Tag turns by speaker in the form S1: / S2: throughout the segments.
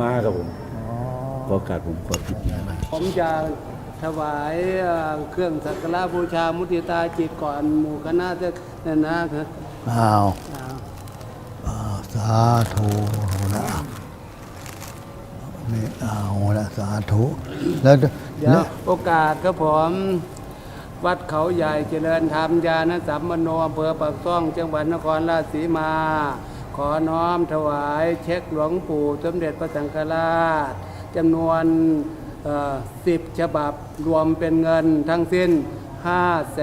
S1: มาครับผม
S2: อ๋อ
S1: ขอโอกาสผมขอพิจารณา
S3: ผมจะถวายเอ่อเครื่องสักการะบูชามุติตาจิตก่อนหมู่คณะจะนั่นนะครับ
S2: อ้าว
S3: อ่า
S2: อ่าสาธุนะนี่เอาละสาธุแล้ว
S3: เดี๋ยว
S2: แล้ว
S3: โอกาสครับผมวัดเขาใหญ่เจริญธรรมญาณสัมมโนอำเภอปากซ่องจังหวัดนครราชสีมา ขอน้อมถวายเช็คหลวงปู่สมเด็จพระสังฆราชจำนวนสิบฉบับรวมเป็นเงินทั้งสิ้นห้าแส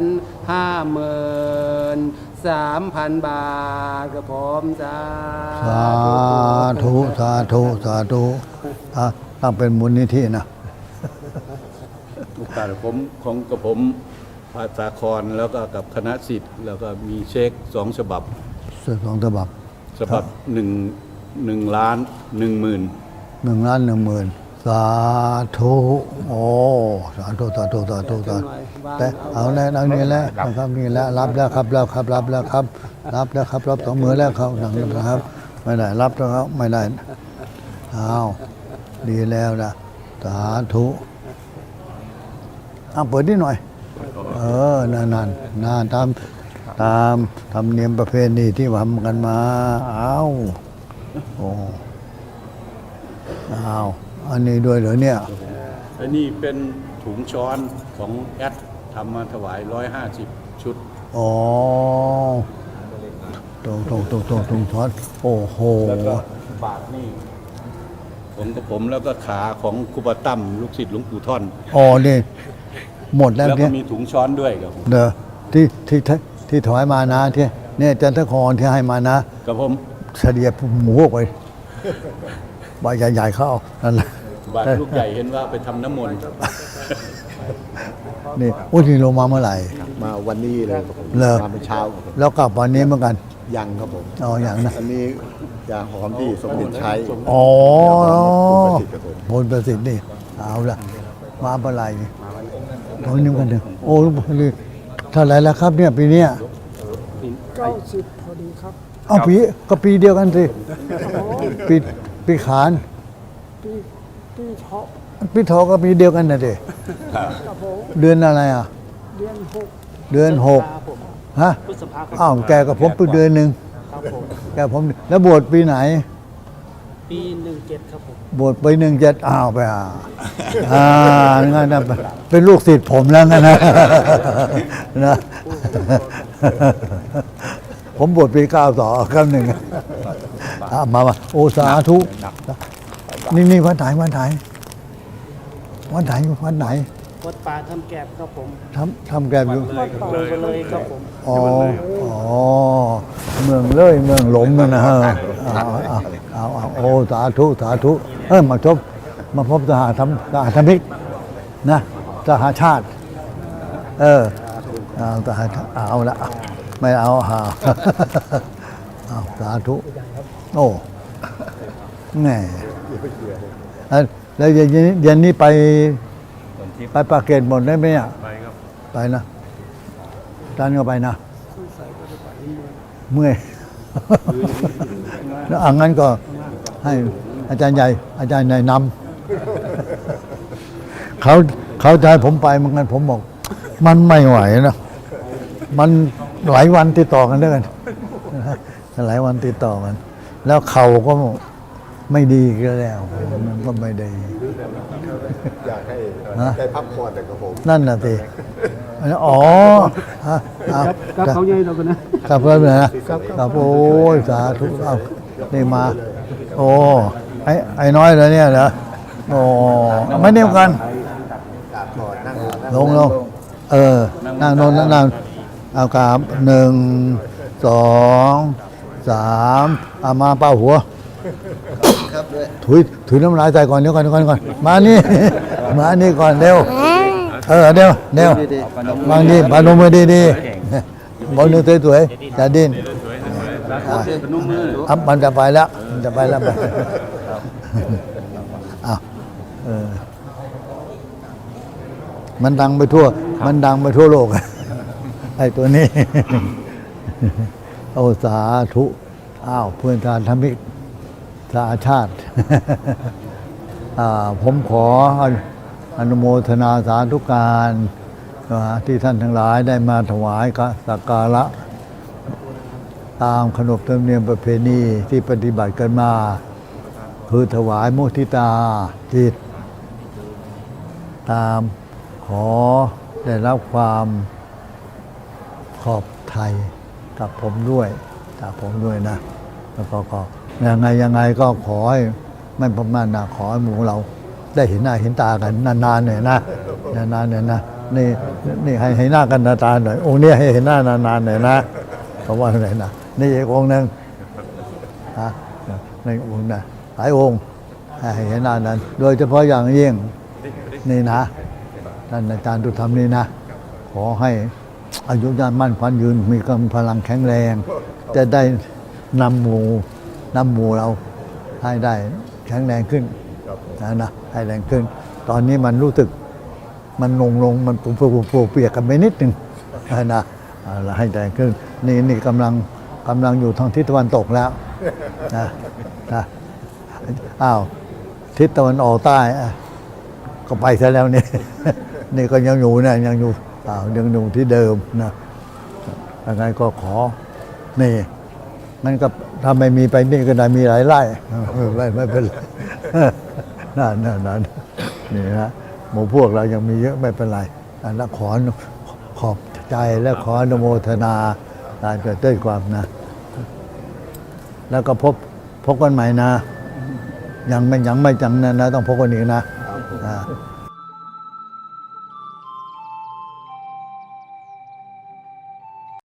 S3: นห้าหมื่นสามพันบาทครับผมสา
S2: สาธุ สาธุ สาธุตั้งเป็นมูลนิธินะ
S1: โอกาสผมของกับผมภาษาครแล้วก็กับคณะสิทธิ์แล้วก็มีเช็คสองฉบับ
S2: ส่วนสองฉบับ
S1: ฉบับหนึ่งหนึ่งล้านหนึ่งหมื่น
S2: หนึ่งล้านหนึ่งหมื่นสาธุโอ้สาธุสาธุสาธุสาธุแต่เอาแล้วเอานี่แล้วนะครับนี่แล้วรับแล้วครับแล้วครับรับแล้วครับ รับแล้วครับรับสองมือแล้วครับหนังนะครับ ไม่ได้รับแล้วครับไม่ได้เอาดีแล้วนะสาธุเอาเปิดนิดหน่อย เออนั่นนั่นนั่นตาม ตามธรรมเนียมประเพณีที่ทำกันมา เอาโอ้เอาอันนี้ด้วยเหรอเนี่ย
S1: อันนี้เป็นถุงช้อนของแอดทำมาถวาย150ชุด
S2: อ๋อตรงตรงตรงตรงตรงทอดโอ้โห
S1: แล้วก็บาทนี่ผมกับผมแล้วก็ขาของครูบาตั้มลูกศิษย์หลวงปู่ท่อน
S2: อ๋อนี่หมดแล้ว
S1: แล้วก็
S2: เนี่ย
S1: มีถุงช้อนด้วยครับผม
S2: เด้อที่ที่ ที่ที่ถอยมานะที่เนี่ยจันทครที่ให้มานะ
S1: กับผม
S2: เฉลี่ยหมูไปใบใหญ่ๆเข้านั่นแหละ
S1: บาทลูกใหญ่เห็นว่าไปทำน้ำมนต์
S2: นี่อุ้ยนี่ลงมาเมื่อไหร่
S4: มาวันนี้เลยครับผม
S2: เหรอ
S4: มาเมื่อเช้าครับผม
S2: แล้วกลับวันนี้เหมือนกัน
S4: ยังครับผม
S2: อ๋ออย่างนะ
S4: อันนี้ยาหอมที่สมเด็จใช้
S2: อ๋อ
S4: คุณประสิทธิ์ครับผม
S2: พลประสิทธิ์นี่เอาละมาเมื่อไหร่นี่ตอนนี้กันเถอะโอ้นี่ เท่าไหร่แล้วครับเนี่ยปีเนี้ย
S3: เก้าสิบพอดีครับ
S2: เอาปีก็ปีเดียวกันสิปีปีขาน
S3: ปีปีเทาะ
S2: ปีทอก็ปีเดียวกันนะเด็
S3: กับผม
S2: เดือนอะไรอะ
S3: เดือนหก
S2: เดือนหก
S3: ผม
S2: ฮะ
S3: พฤษภาคม
S2: อ้าวแกกับผมปีเดือนหนึ่ง
S3: ครับผม
S2: แกผมแล้วบวชปีไหน
S3: ปีหนึ่งเจ็ดครับผม
S2: บวชไปหนึ่งเจ็ดอ้าวไปอ่าอ่างั้นนะเป็นลูกศิษย์ผมแล้วงั้นนะนะผมบวชปีเก้าต่อครับหนึ่งอะมามาโอสาธุนี่นี่วัดไหนวัดไหนวัดไหนวัดไหน
S3: วัดป่าทำแกบครับผม
S2: ทำทำแกบอยู่
S3: วัดป่าเลยครับผม
S2: อ๋ออ๋อเมืองเลยเมืองหลงนั่นนะฮะ เอาเอาเอาเอาโอ้สาธุสาธุเออมาชมมาพบสหธรรมสหธรรมิกนะสหชาติ เออเอาสหาติเอาละไม่เอาหาเอาสาธุโอ้แหม่เอ้ยแล้วเย็นนี้เย็นนี้ไปไปปากเกร็ดหมดได้ไหมอะ
S1: ไปครับ
S2: ไปนะท่านก็ไปนะเมื่อย แล้วอังนั้นก็ให้อาจารย์ใหญ่ อาจารย์ใหญ่นำเขาเขาจะให้ผมไปเหมือนกันผมบอก มันไม่ไหวนะ มันหลายวันติดต่อกันด้วยกันหลายวันติดต่อกัน แล้วเข่าก็ไม่ดีก็แล้ว มันก็ไม่ได้
S4: อยากให้
S2: ฮะ
S4: ได้พักผ่อนแต่ครับผม
S2: นั่นน่ะสิ อ๋อฮะเอา
S3: กับเขาใหญ่เรากันนะ
S2: ครับครับนะครับโอ้ยสาธุเอานี่มา โอ้ไอ้ไอ้น้อยเลยเนี่ยเหรอโอ้ไม่เดียวกัน ลงลงเออนั่งนอนนั่งนั่งเอากราบหนึ่งสองสามเอามาเป้าหัวถุยถุยน้ำลายใส่ก่อนเดี๋ยวก่อนเดี๋ยวก่อนก่อนมานี่ มานี่ก่อนเร็ว เออเร็วเร็ววางนี่ปานมมือดีดีๆบอลนึงสวยๆจะดิ้นอะอะมันจะไปแล้วมันจะไปแล้วไปอ้าวเออมันดังไปทั่ว มันดังไปทั่วโลกไอ้ตัวนี้โอสาธุอ้าวเพื่อนทานธรรมิกสาชาติอ่าผมขอ อนุโมทนาสาธุการที่ท่านทั้งหลายได้มาถวายกสักการะ ตามขนบธรรมเนียมประเพณีที่ปฏิบัติกันมา คือถวายมุทิตาจิต ตามขอได้รับความขอบไทยกับผมด้วยกับผมด้วยนะ แล้วก็ยังไงยังไงก็ขอให้ไม่ประมาทนะขอให้หมู่เรา ได้เห็นหน้าเห็นตากันนานๆหน่อยนะนานๆหน่อยนะนี่นี่ให้เห็นหน้ากันนานๆหน่อยองค์เนี้ยให้เห็นหน้านานๆหน่อยนะเพราะว่าอะไรนะนี่อีกองค์หนึ่งฮะในองค์นะหลายองค์ให้เห็นหน้านั้น โดยเฉพาะอย่างยิ่งนี่นะท่านอาจารย์ตุธรรมนี่นะ ขอให้อายุยานมั่นขวัญยืนมีกำลังพลังแข็งแรง จะได้นำหมู่นำหมู่เราให้ได้แข็งแรงขึ้น นะนะให้แรงขึ้น ตอนนี้มันรู้สึกมันลงลงมันปูปูปูเปียกกันไปนิดหนึ่งนะนะให้แรงขึ้น นี่นี่กำลังกำลังอยู่ทางทิศตะวันตกแล้วนะนะอ้าวทิศตะวันออกใต้ก็ไปซะแล้วนี่นี่ก็ยังอยู่นี่ยังอยู่อ้าวยังอยู่ที่เดิมนะยังไงก็ขอนี่มันก็ถ้าไมมีไปนี่ก็ได้มีหลายไร่ไร่ไม่เป็นไร นั่นนั่นนั่นนี่นะหมู่พวกเรายังมีเยอะไม่เป็นไรอันละขอขอบใจและขออนุโมทนาการเกิดด้วยความนะ แล้วก็พบพบกันใหม่นะ ยังไม่ยังไม่จังนะนะ ต้องพบกันอีกนะอ่า